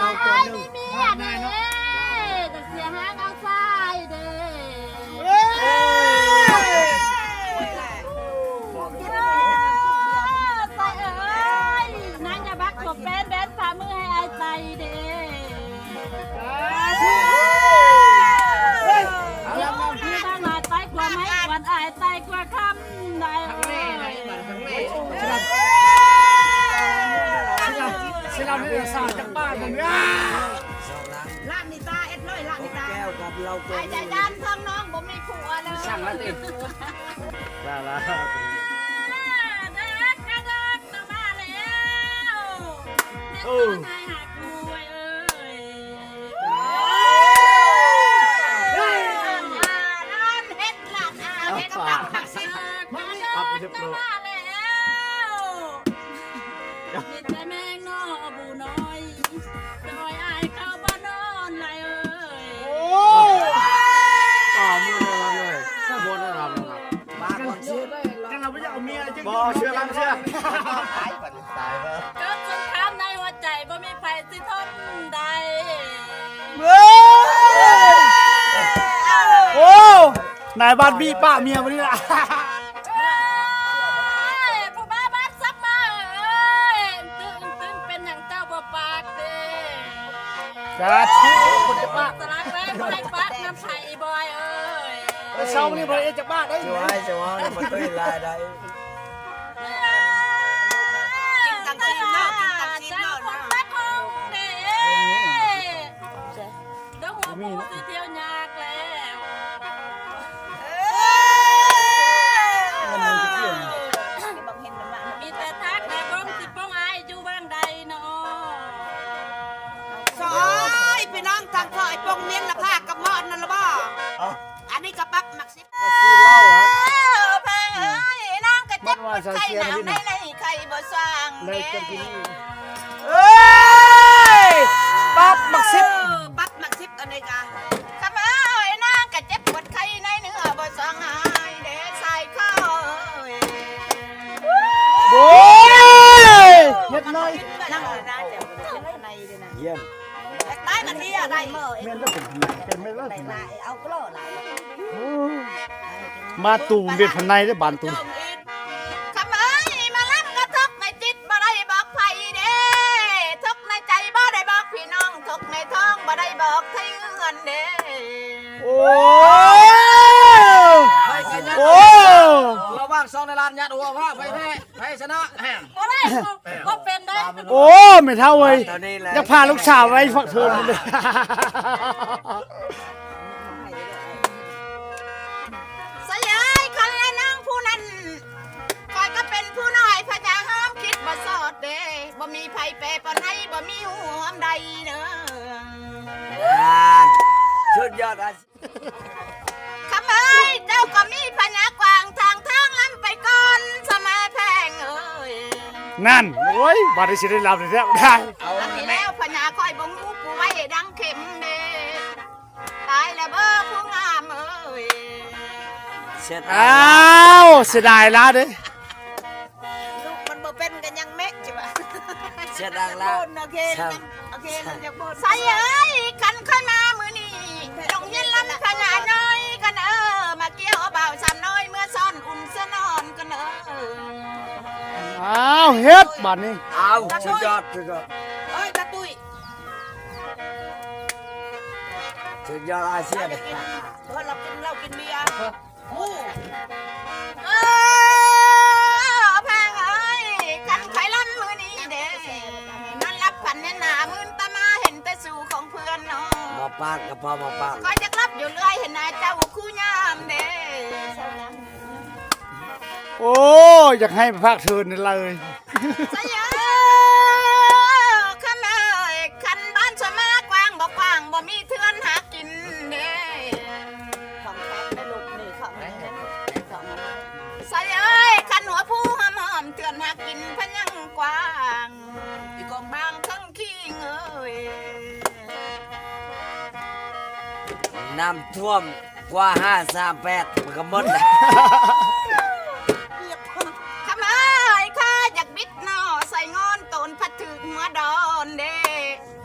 น้อยมีเมียเด้แต่เสียหางเอาทรายเด้ใส่เอ้ยนางอย่าบักขบแบนแบนฝ่ามือให้อายใจเด้พี่บ้านหลายไตกว่าไม้กวันอายไตกว่าคำได้ เอ้ยสิเราเนี่ยสร้างจากบ้านผมเนี่ยลาดนิตาเอ็ดเลยลาดนิตาแก้วกับเราเกิไอ้นใจด้านข้างน้องผมมีผัวเลยช่างแล้วติลาลาเด็กกระเด็กมามาแล้วเนี่ยคนไทยหากูไว้เอ้ยร้านเฮ็ดหลานอาเฮ็ดตับผักสิกระเด็กมามาแนายบ้านบี้ป้าเมียวันนี้ละผู้บ้าบ้านซักมาเอ้ยตึงตึงเป็นอย่างเจ้าบ่ปากเด้จ้าชี้คนจะป้าสลักแม่บ่ได้ปากน้ำไผ่บอยเอ้ยเช้าวันนี้พอเอจากบ้านได้ช่วยช่วยมันตุ้ยลายได้กินตักซีนเนาะกินตักซีนเจ้าเนาะคนบ้านคงเด้เดี๋ยวหัวปูสิเที่ยวยากแล้ว งซอยปงเมียนละภาคกับมอดนั่นละบ่อันนี้กระปักมักซิบซื้อเหล้าครับแพงเอ้ยนางกระเจ็บไข่หนาวในในไข่บ่สร้างเลยจะกิน เอ้ยปั๊บมักซิบปักมักซิบ มันนี่มเมียนก็เป็นเป็นไม่เลิกเอากล้อไหลมาตูมเบียดพันในได้บานตูมขมายมาล้ำกระทกในจิตบ่ได้บอกไผเด้ทุกในใจบ่ได้บอกพี่น้องทุกในท้องบ่ได้บอกไทยเงินเด้โอ้ยโอ้ระว่างซองในลานยัดหัวว่าไปแพ้แพ้ชนะแฮมบ่ได้บ่เป็น โอ้ไม่เท่าเว้ยตอนนี้แหละจะพาลูกสาวไว้ฝักเทินเลยสยายคันและนางผู้นั้นคอยก็เป็นผู้น้อยพญาห้ามคิดบ่สอดเด้บ่มีไผแปรปานใดบ่มีหัวใดเด้อชุดยอดอาชีพขมายเจ้าก็มี นั่นโอ้ยบาดนี้สิได้รับได้แล้วได้อันนี้แล้วพญาคอยบงงูปูไว้ดังเข็มเด้ตายแล้วเบ้อผู้งามเอ้ยเสร็จอ้าวเสียดายแล้วเด้ลูกมันบ่เป็นกันยังเม็ดใช่ปะเสร็จแล้วโอนโอเคแล้วยังโอเคแล้วจะโอนใส่เอ้ยคันค่อยมามือนี่จงยินลำพญาน้อยกันเออมาเกี่ยวเอาเบาส อ้าวเฮ็ดบาดนี้เอาชุดยอดชุดยอดเอ้ยตาตุ้ยชุดยอดอาเซียนเรากินเออเรากินเหล้ากินเบียร์อู้เออแพงเอ้ยคันไขล้ำมือนี้เด้นั่นรับพันแน่นามื่นตามาเห็นแต่สู่ของเพื่อนเนาะมาปากกับพ่อมาปากคอยจะกลับอยู่เรื่อยเห็นนายเจ้าคู่ยามเด้ โอ้ยอยากให้ภาคเทินนี่เลยสยามขันเอ้ยขันบ้านสมากว้างบอกกว้างบ่มีเทือนหากินเด้ของแท้ไม่ลุกนี่ของแท้ของสยเอ้ยขันหัวผู้หอมหอมเทือนหากินพะยังกว้างอีกองบางทั้งขี้เอ้ยน้ำท่วมกว่าห้าสามแปดมันก็หมดแล้ว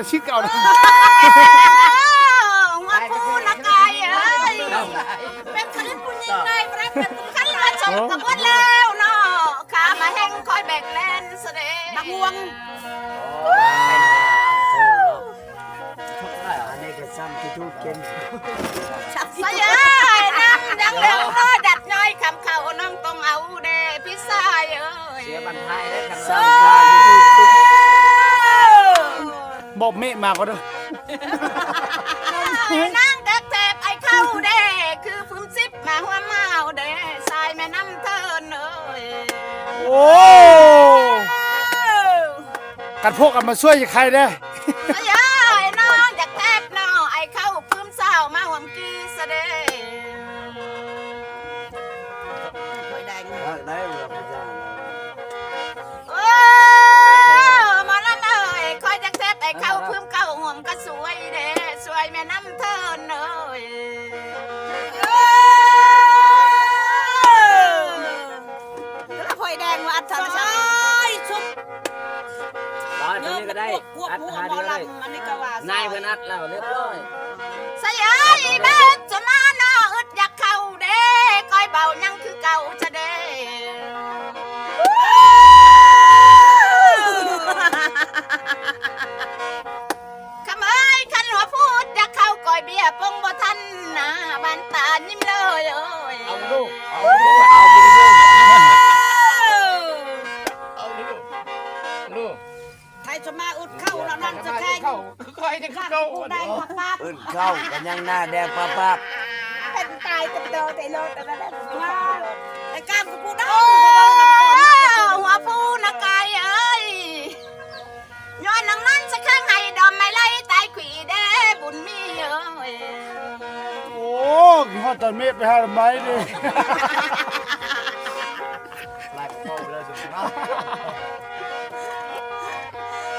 หมอไปชิดเก่านะหัวผู้นักายเอ้ยเป็นคลิปผู้หญิงได้ประเป็นขันมาชมกับวันแล้วเนาะขามาแห้งคอยแบกแลนเสด็จนักม่วงซ้ำที่ทุกเกณฑ์ชักสายเอ้ยนั่งยังเร็วก็ดัดน้อยคำเขาน้องต้องเอาเด้พี่สายเอ้ยเสียบันทายได้กันซ้ำข้างที่ทุก มฆมาก็เด้อนั่งเด็กเทปไอ้เข้าเด้คือพื้นซิบมาหัวเมาเด้สายแม่น้ำเทินเอ้ยโอ้กันพวกกันมาช่วยใครได้ เทปไอ้เข้าพื้นเก้าห่วมก็สวยเด้สวยแม่น้ำเทินเอ้ยแล้วถอยแดงมาอัดทางซ้ายชุบตอนนี้ก็ได้พวกอัดพวกหาหมดีอเลยลำอันนี้ก็ว่านายเพิ่นอัดแล้วเรียบร้อยสยายเบ็ดจะมาหน้าอึดอยากเข้าเด้คอยเบายังคือเก่าจะเด้ เข้าก่อยเบียร์ปงบ่ทันนะบานตายิ้มเลยเอ้ยเอาลูกเอาลูกเอาบุญลูกเอาลูกลูกไทยจะมาอุดเข้าแล้วนั่นจะแข่งใครจะข้าเข้ากูได้ขับปั๊บอื่นเข้ากันยังหน้าแดงปั๊บปั๊บเป็นตายกับโดแต่รถอะไรว่าไเอ้ยโอ้ยฮอดตอนเมฆไปหาทำไมดิไล่เข้าไปเลยสุดยอด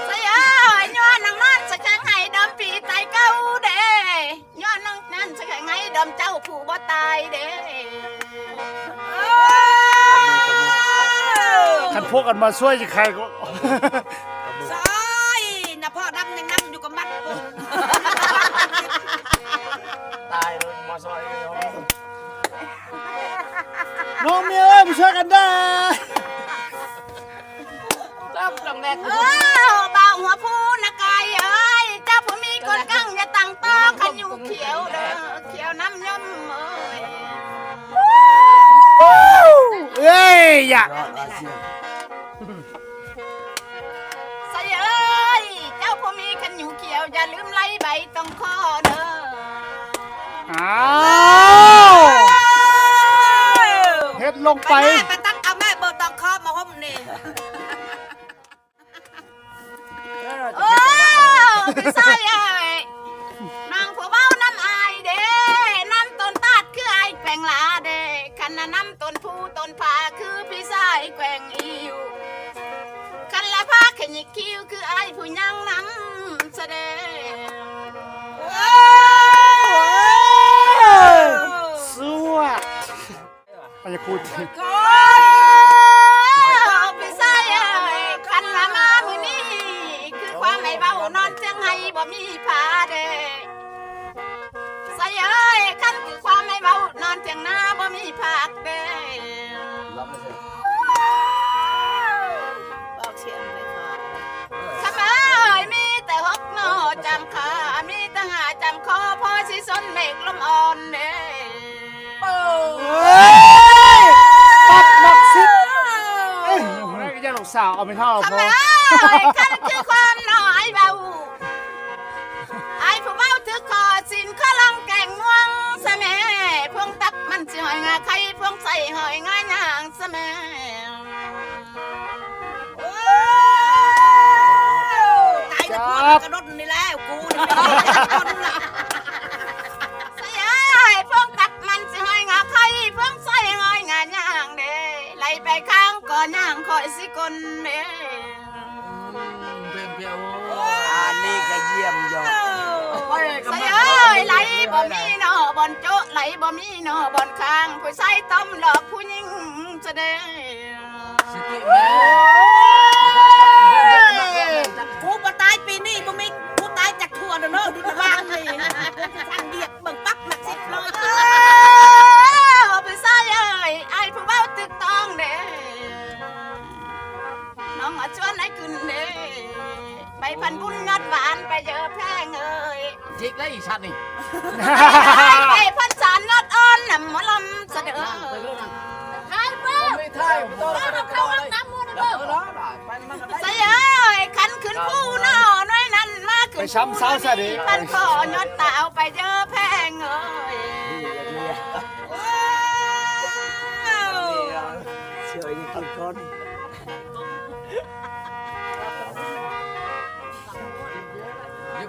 สยายย้อนนังนั้นจะข้างให้ดอมปีตายเก้าเด้ย้อนนังนั้นจะข้างให้ดอมเจ้าผู้บ่ตายเด้กันพวกกันมาช่วยจะใครก็ น้องเมียเอ้ยมาช่วยกันได้จับจังแรกเออบ่าวหัวผู้นักกายเอ้ยเจ้าผู้มีกลกังอย่าตั้งต่อขันอยู่เขียวเด้อเขียวน้ำย่อมเอ้ยเอ้ยอย่ายอดอาเซียนใส่เอ้ยเจ้าผู้มีขันอยู่เขียวอย่าลืมไล่ใบต้องคอเด้ออ้าวเฮ็ด ลงไปไป แม่ไปตักเอาแม่เบิร์ตองคอมาห่มนี่โอ้เก็บพี่ชายเอ้ยนางผัวเบ้าน้ำอายเด้น้ำต้นตาดคือไอายแกว่งลาเด้คันนะน้ำต้นผู้ต้นผาคือพี่ชายแกว่งอิวคันละพาขยิกคิ้วคือไอายผู้ยังน้ำแสดง สวดไปจะพูด โอ้พี่ชายเอ้ยคันละมามือนี้คือความ ไม่เบานอนเจียงไห้บ่มีผาเด้ใส่เอ้ยคันคือความไม่เบานอนเจียงหน้าบ่มีผักเด้รับไม่ใช่บอกเชียงเลยค่ะทำไมเอ้ยมีแต่หกหนอจำขามีแต่หาจำคอพอสิสนเมฆลมอ่อนเด้ เฮ้ยปัดมักซิดเอ้ย นั่นก็ยังลูกสาวเอาไม่เท่าทำพไมอ เอ้ยคันคือความน้อยเบาไอ้ผู้เบาถือคอสินข้อลองแก่งม่วงสะแม่พวงตับมันสิหอยงาไข่พวงใส่หอยงาย่างสะแม่โอ้ตายแต่พวกกระโดดนี่แล้วกูนี่ไม่ได้กระโดดละ อนย่างคอยสิคนเด้เพียงเพียงอันนี้ก็เยี่ยมยอดใส่เอ้ยไหลบ่มีนอบอนโจะไหลบ่มีนอบอนข้างผู้ใส่ต้มหลอกผู้หญิงแสดงสติแม่กูบ่ตายปีนี้บ่มีกูตายจากทั่วเด้อเนาะดิบ้านเลยทางเดียบเบิ่งปั๊บหนักสิบเลย พันบุญงอดหวานไปเยอะแพงเอ้ยจิกได้อีชัดนี่ไปพันสารนอดอ้อนนำหมอลำเสดอไปเรื่องนั้นทายเบ้อไม่ท่ายไม่ต้องเราเข้าห้องน้ำมูนะเบ้อเออเนาะไปมันก็ได้ใส่เอ้ยขันขึ้นผู้นอน้อยนั้นมาขึ้นไปช้ำเศร้าซะดิพันคอยอดตาวไปเจอแพงเอ้ย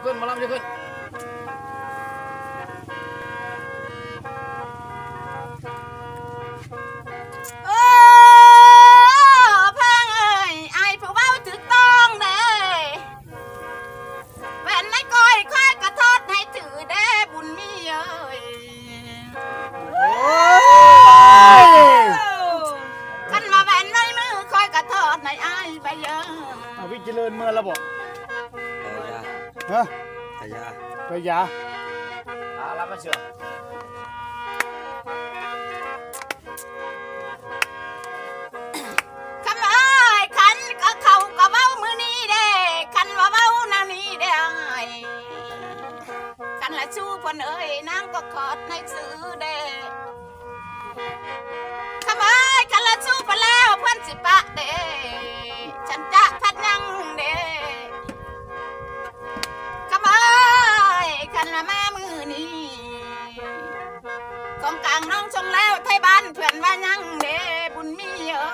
ขึ้นมาลำยืนขึ้นโอ้แพงเอ้ยไอ้ผู้เว้าถึกต้องเด้แหวนไม่ก้อยค่อยกระทอดให้ถือเด้บุญมีเอ้ยโอ้ยขันมาแหวนในมือคอยกระทอดในไอ้ายไปเยอะเอาวิกเจริญเมื่อแล้วบอกเออยา ฮะขยาไปยาอ่ารับมาเชื่อคำเอ้ยขันก็เขาก็เว้ามือนี้เด้ขันว่าเว้าแนวนี้เด้ไอ้ขันละชูเพิ่นเอ้ยนางก็ขอดในซื้อเด้คำเอ้ยขันละชูเพิ่นแล้วเพิ่นสิปะเด้ กองกลางน้องชงแล้วไทยบ้านเพื่อนว่ายังเด้บุญมีเอ้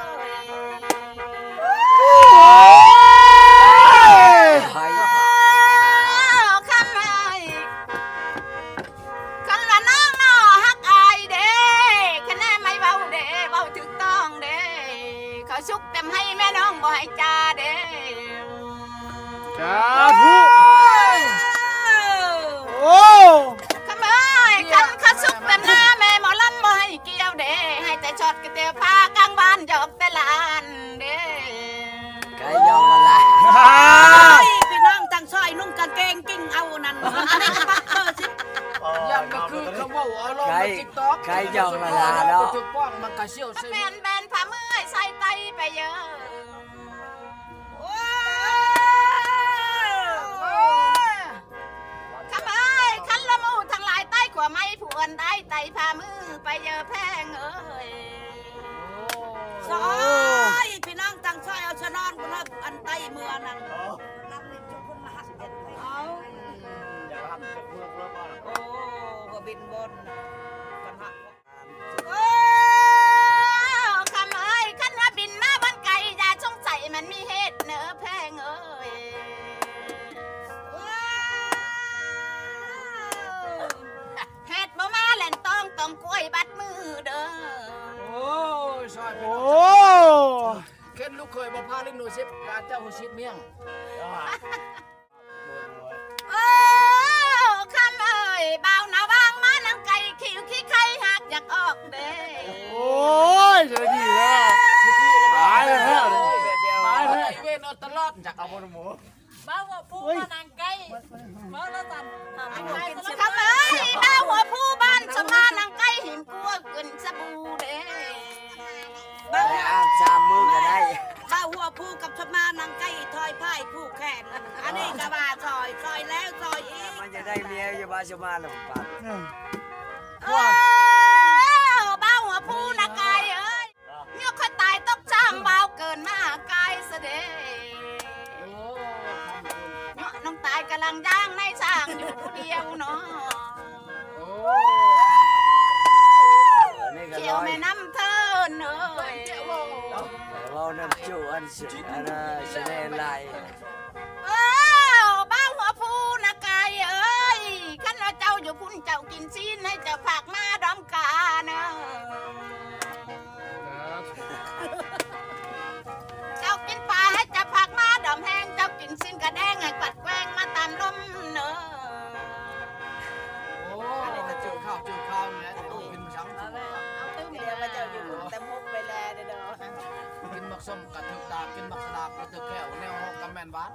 ย ติ๊กต็อกไก่ยองละลายเนาะถูกป้องมันกระเชี่ยวถ้าใช่แบนแบนผ้ามือใส่ไตไปเยอะขบายขันละมูทั้งหลายใต้ขวาไม้ผู้อ่อนได้ไตผ้ามือไปเยอะแพงเอ้ย เข็นลูกเคยบ่พาลิ้นหนูซิบการเจ้าหัวชิดเมียงโอ้คำเอ้ยเบาหน้าวางมานังไก่ขิวขี้ไข่หักอยากออกเด้โอ้ยจะดีแล้วตายแล้วตายแล้วเวนเอาตลอดจากเอาบนหมูบ้าว่าผู้มานางไก่บ้าแล้วสันคำเอ้ยเบาหัวผู้บ้านสมานังไก่หิมกลัวขึ้นสบู่เด้บ้าอ่านสามมือก็ได้บ้า หัวผู้กับชมานางไก่ถอยพ่ายผู้แขน อันนี้ก็ว่าซอยซอยแล้วซอยอีกมันจะได้เมียอยู่บ้านชาวบ้านหรือเปล่าเออเบาหัวผู้นะกายเอ้ยเนี่ยค่อยตายตกช่างเบาเกินมากายเสด็จโอ้เนี่ยน้องตายกำลังย่างในช่างอยู่เดียวเนาะโอ้อันนี้ก็เขียวร้อยแม่น้ำเทินเอ้ย เราน้ำจูอันสุดอันน่ะชแนลไลน์เออบ้าหัวผู้นะกายเอ้ยขันว่าเจ้าอยู่พุ่นเจ้ากินซีนให้เจ้าฝากมาดอมกาเนอะเจ้ากินปลาให้เจ้าผักมาดอมแห้งเจ้ากินซีนกระแดงให้กัดแกว้งมาตามลมเนอะโอ้อันนี้ก็จืดข้าวจืดข้าวเนี่ยแต่กินช้ำ เอาตื้มเดียวมาเจ้าอยู่แต่มุกไปแลเด้อกินบัก สมกระถึกตากินบักสะดาบกระถึกแก้วแนวหอกกำแมนบาส